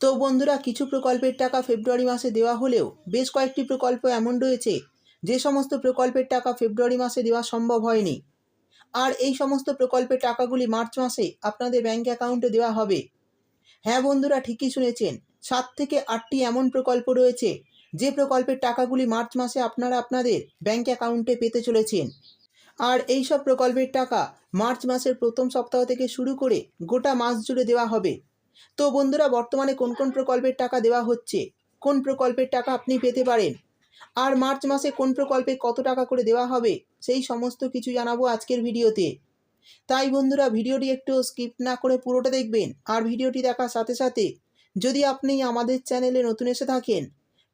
তো বন্ধুরা, কিছু প্রকল্পের টাকা ফেব্রুয়ারি মাসে দেওয়া হলেও বেশ কয়েকটি প্রকল্প এমন রয়েছে যে সমস্ত প্রকল্পের টাকা ফেব্রুয়ারি মাসে দেওয়া সম্ভব হয়নি। আর এই সমস্ত প্রকল্পের টাকাগুলি মার্চ মাসে আপনাদের ব্যাঙ্ক অ্যাকাউন্টে দেওয়া হবে। হ্যাঁ বন্ধুরা, ঠিকই শুনেছেন, সাত থেকে আটটি এমন প্রকল্প রয়েছে যে প্রকল্পের টাকাগুলি মার্চ মাসে আপনারা আপনাদের ব্যাঙ্ক অ্যাকাউন্টে পেতে চলেছেন। আর এই সব প্রকল্পের টাকা মার্চ মাসের প্রথম সপ্তাহ থেকে শুরু করে গোটা মাস জুড়ে দেওয়া হবে। তো বন্ধুরা, বর্তমানে কোন কোন প্রকল্পের টাকা দেওয়া হচ্ছে? কোন প্রকল্পের টাকা আপনি পেতে পারেন? আর মার্চ মাসে কোন প্রকল্পে কত টাকা করে দেওয়া হবে? সেই সমস্ত কিছু জানাব আজকের ভিডিওতে। তাই বন্ধুরা, ভিডিওটি একটু স্কিপ না করে পুরোটা দেখবেন আর ভিডিওটি দেখার সাথে সাথে যদি আপনি আমাদের চ্যানেলে নতুন এসে থাকেন,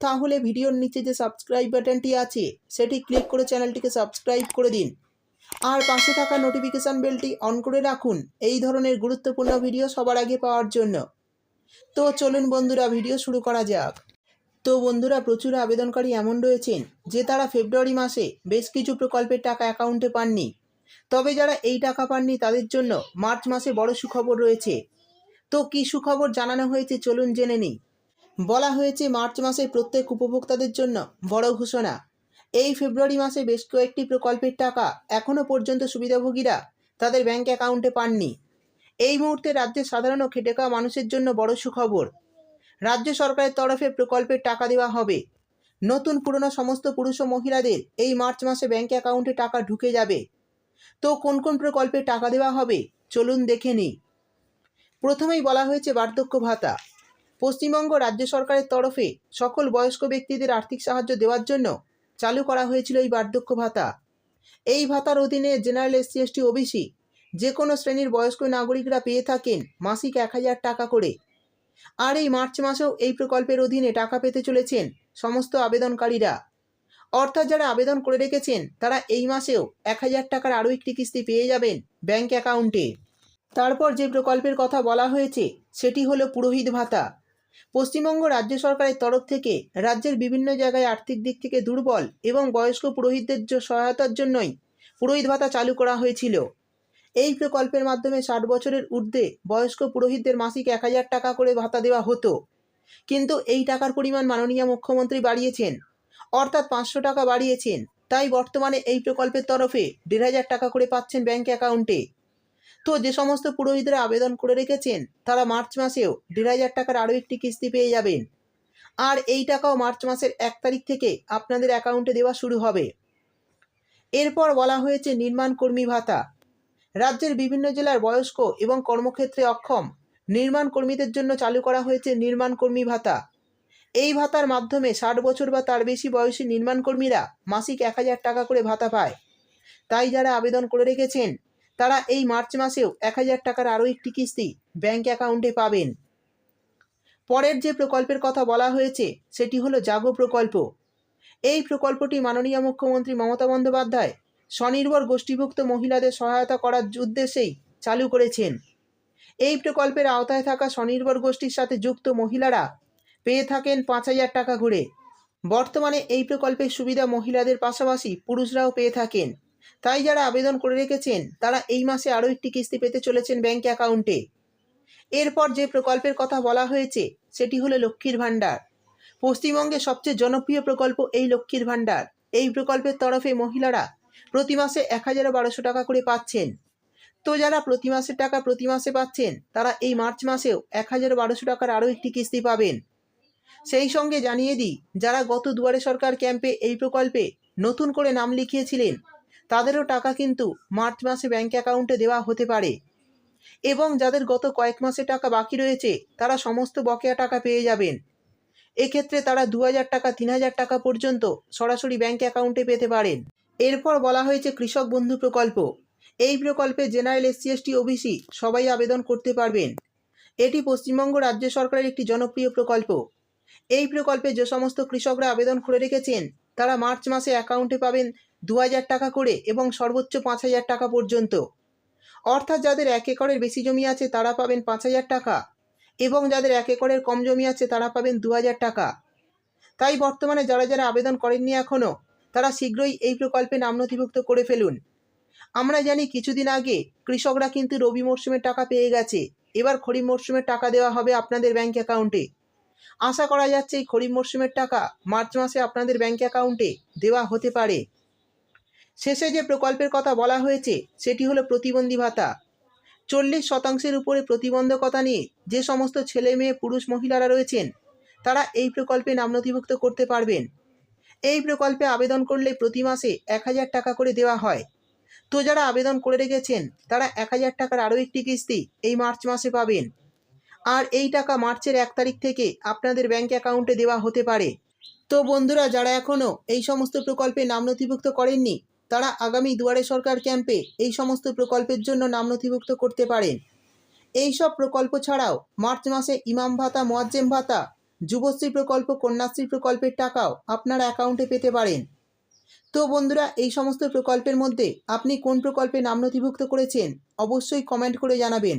তাহলে ভিডিওর নিচে যে সাবস্ক্রাইব বাটনটি আছে, সেটি ক্লিক করে চ্যানেলটিকে সাবস্ক্রাইব করে দিন। আর পাশে থাকা নোটিফিকেশান বেলটি অন করে রাখুন। এই ধরনের গুরুত্বপূর্ণ ভিডিও সবার আগে পাওয়ার জন্য। তো চলুন বন্ধুরা ভিডিও শুরু করা যাক। তো বন্ধুরা, প্রচুর আবেদনকারী এমন রয়েছেন যে তারা ফেব্রুয়ারি মাসে বেশ কিছু প্রকল্পের টাকা অ্যাকাউন্টে পাননি। তবে যারা এই টাকা পাননি, তাদের জন্য মার্চ মাসে বড় সুখবর রয়েছে। তো কী সুখবর জানানো হয়েছে চলুন জেনে নিই। বলা হয়েছে, মার্চ মাসে প্রত্যেক উপভোক্তাদের জন্য বড় ঘোষণা। এই ফেব্রুয়ারি মাসে বেশ কয়েকটি প্রকল্পের টাকা এখনও পর্যন্ত সুবিধাভোগীরা তাদের ব্যাঙ্ক অ্যাকাউন্টে পাননি। এই মুহূর্তে রাজ্যের সাধারণ খেটে খাওয়া মানুষের জন্য বড় সুখবর। রাজ্য সরকারের তরফে প্রকল্পের টাকা দেওয়া হবে। নতুন পুরনো সমস্ত পুরুষ ও মহিলাদের এই মার্চ মাসে ব্যাঙ্ক অ্যাকাউন্টে টাকা ঢুকে যাবে। তো কোন কোন প্রকল্পে টাকা দেওয়া হবে, চলুন দেখে নিই। প্রথমেই বলা হয়েছে বার্ধক্য ভাতা। পশ্চিমবঙ্গ রাজ্য সরকারের তরফে সকল বয়স্ক ব্যক্তিদের আর্থিক সাহায্য দেওয়ার জন্য চালু করা হয়েছিল এই বার্ধক্য ভাতা। এই ভাতার অধীনে জেনারেল এসসি এসটি ওবিসি যে কোনো শ্রেণির বয়স্ক নাগরিকরা পেয়ে থাকেন মাসিক এক হাজার টাকা করে। আর এই মার্চ মাসেও এই প্রকল্পের অধীনে টাকা পেতে চলেছেন সমস্ত আবেদনকারীরা। অর্থাৎ যারা আবেদন করে রেখেছেন, তারা এই মাসেও এক হাজার টাকার আরও একটি কিস্তি পেয়ে যাবেন ব্যাংক অ্যাকাউন্টে। তারপর যে প্রকল্পের কথা বলা হয়েছে, সেটি হলো পুরোহিত ভাতা। পশ্চিমবঙ্গ রাজ্য সরকারের তরফ থেকে রাজ্যের বিভিন্ন জায়গায় আর্থিক দিক থেকে দুর্বল এবং বয়স্ক পুরোহিতদের সহায়তার জন্যই পুরোহিত ভাতা চালু করা হয়েছিল। এই প্রকল্পের মাধ্যমে ষাট বছরের ঊর্ধ্বে বয়স্ক পুরোহিতদের মাসিক এক হাজার টাকা করে ভাতা দেওয়া হতো। কিন্তু এই টাকার পরিমাণ মাননীয় মুখ্যমন্ত্রী বাড়িয়েছেন, অর্থাৎ পাঁচশো টাকা বাড়িয়েছেন। তাই বর্তমানে এই প্রকল্পের তরফে দেড় হাজার টাকা করে পাচ্ছেন ব্যাংক অ্যাকাউন্টে। তো যে সমস্ত পুরোহিতরা আবেদন করে রেখেছেন, তারা মার্চ মাসেও দেড় হাজার টাকার আরও একটি কিস্তি পেয়ে যাবেন। আর এই টাকাও মার্চ মাসের এক তারিখ থেকে আপনাদের অ্যাকাউন্টে দেওয়া শুরু হবে। এরপর বলা হয়েছে নির্মাণ কর্মী ভাতা। রাজ্যের বিভিন্ন জেলার বয়স্ক এবং কর্মক্ষেত্রে অক্ষম নির্মাণ কর্মীদের জন্য চালু করা হয়েছে নির্মাণ কর্মী ভাতা। এই ভাতার মাধ্যমে ষাট বছর বা তার বেশি বয়সী নির্মাণ কর্মীরা মাসিক এক হাজার টাকা করে ভাতা পায়। তাই যারা আবেদন করে রেখেছেন তারা এই মার্চ মাসেও এক হাজার টাকার আরও একটি কিস্তি ব্যাংক অ্যাকাউন্টে পাবেন। পরের যে প্রকল্পের কথা বলা হয়েছে, সেটি হলো জাগো প্রকল্প। এই প্রকল্পটি মাননীয় মুখ্যমন্ত্রী মমতা বন্দ্যোপাধ্যায় স্বনির্ভর গোষ্ঠীভুক্ত মহিলাদের সহায়তা করার উদ্দেশ্যেই চালু করেছেন। এই প্রকল্পের আওতায় থাকা স্বনির্ভর গোষ্ঠীর সাথে যুক্ত মহিলারা পেয়ে থাকেন পাঁচ হাজার টাকা করে বর্তমানে এই প্রকল্পের সুবিধা মহিলাদের পাশাপাশি পুরুষরাও পেয়ে থাকেন। তাই যারা আবেদন করে রেখেছেন, তারা এই মাসে আরও একটি কিস্তি পেতে চলেছেন ব্যাংক অ্যাকাউন্টে। এরপর যে প্রকল্পের কথা বলা হয়েছে, সেটি হলো লক্ষ্মীর ভাণ্ডার। পশ্চিমবঙ্গের সবচেয়ে জনপ্রিয় প্রকল্প এই লক্ষ্মীর ভাণ্ডার। এই প্রকল্পের তরফে মহিলারা প্রতি মাসে এক হাজার বারোশো টাকা করে পাচ্ছেন। তো যারা প্রতি মাসের টাকা প্রতি মাসে পাচ্ছেন, তারা এই মার্চ মাসেও এক হাজার বারোশো টাকার আরও একটি কিস্তি পাবেন। সেই সঙ্গে জানিয়ে দিই, যারা গত দুয়ারে সরকার ক্যাম্পে এই প্রকল্পে নতুন করে নাম লিখিয়েছিলেন তাদেরও টাকা কিন্তু মার্চ মাসে ব্যাঙ্ক অ্যাকাউন্টে দেওয়া হতে পারে। এবং যাদের গত কয়েক মাসে টাকা বাকি রয়েছে, তারা সমস্ত বকেয়া টাকা পেয়ে যাবেন। এক্ষেত্রে তারা দু হাজার টাকা, তিন হাজার টাকা পর্যন্ত সরাসরি ব্যাঙ্ক অ্যাকাউন্টে পেতে পারেন। এরপর বলা হয়েছে কৃষক বন্ধু প্রকল্প। এই প্রকল্পে জেনারেল এসসি এসটি ওবিসি সবাই আবেদন করতে পারবেন। এটি পশ্চিমবঙ্গ রাজ্য সরকারের একটি জনপ্রিয় প্রকল্প। এই প্রকল্পে যে সমস্ত কৃষকরা আবেদন করে রেখেছেন, তারা মার্চ মাসে অ্যাকাউন্টে পাবেন দু হাজার টাকা করে এবং সর্বোচ্চ পাঁচ হাজার টাকা পর্যন্ত। অর্থাৎ যাদের এক একরের বেশি জমি আছে, তারা পাবেন পাঁচ হাজার টাকা এবং যাদের এক একরের কম জমি আছে, তারা পাবেন দু হাজার টাকা। তাই বর্তমানে যারা যারা আবেদন করেননি এখনও তারা শীঘ্রই এই প্রকল্পে নাম নথিভুক্ত করে ফেলুন। আমরা জানি কিছুদিন আগে কৃষকরা কিন্তু রবি মরশুমের টাকা পেয়ে গেছে। এবার খরিফ মরশুমের টাকা দেওয়া হবে আপনাদের ব্যাংক অ্যাকাউন্টে। আশা করা যাচ্ছে এই খরিফ মরশুমের টাকা মার্চ মাসে আপনাদের ব্যাংক অ্যাকাউন্টে দেওয়া হতে পারে। শেষে যে প্রকল্পের কথা বলা হয়েছে, সেটি হলো প্রতিবন্ধী ভাতা। চল্লিশ শতাংশের উপরে প্রতিবন্ধকতা নিয়ে যে সমস্ত ছেলে মেয়ে, পুরুষ, মহিলারা রয়েছেন, তারা এই প্রকল্পে নাম নথিভুক্ত করতে পারবেন। এই প্রকল্পে আবেদন করলে প্রতি মাসে এক হাজার টাকা করে দেওয়া হয়। তো যারা আবেদন করে রেখেছেন, তারা এক হাজার টাকার আরও একটি কিস্তি এই মার্চ মাসে পাবেন। আর এই টাকা মার্চের এক তারিখ থেকে আপনাদের ব্যাঙ্ক অ্যাকাউন্টে দেওয়া হতে পারে। তো বন্ধুরা, যারা এখনও এই সমস্ত প্রকল্পে নাম নথিভুক্ত করেননি, তারা আগামী দুয়ারে সরকার ক্যাম্পে এই সমস্ত প্রকল্পের জন্য নাম নথিভুক্ত করতে পারেন। এই সব প্রকল্প ছাড়াও মার্চ মাসে ইমাম ভাতা, মোয়াজ্জেম ভাতা, যুবশ্রী প্রকল্প, কন্যাশ্রী প্রকল্পের টাকাও আপনার অ্যাকাউন্টে পেতে পারেন। তো বন্ধুরা, এই সমস্ত প্রকল্পের মধ্যে আপনি কোন প্রকল্পে নাম নথিভুক্ত করেছেন, অবশ্যই কমেন্ট করে জানাবেন।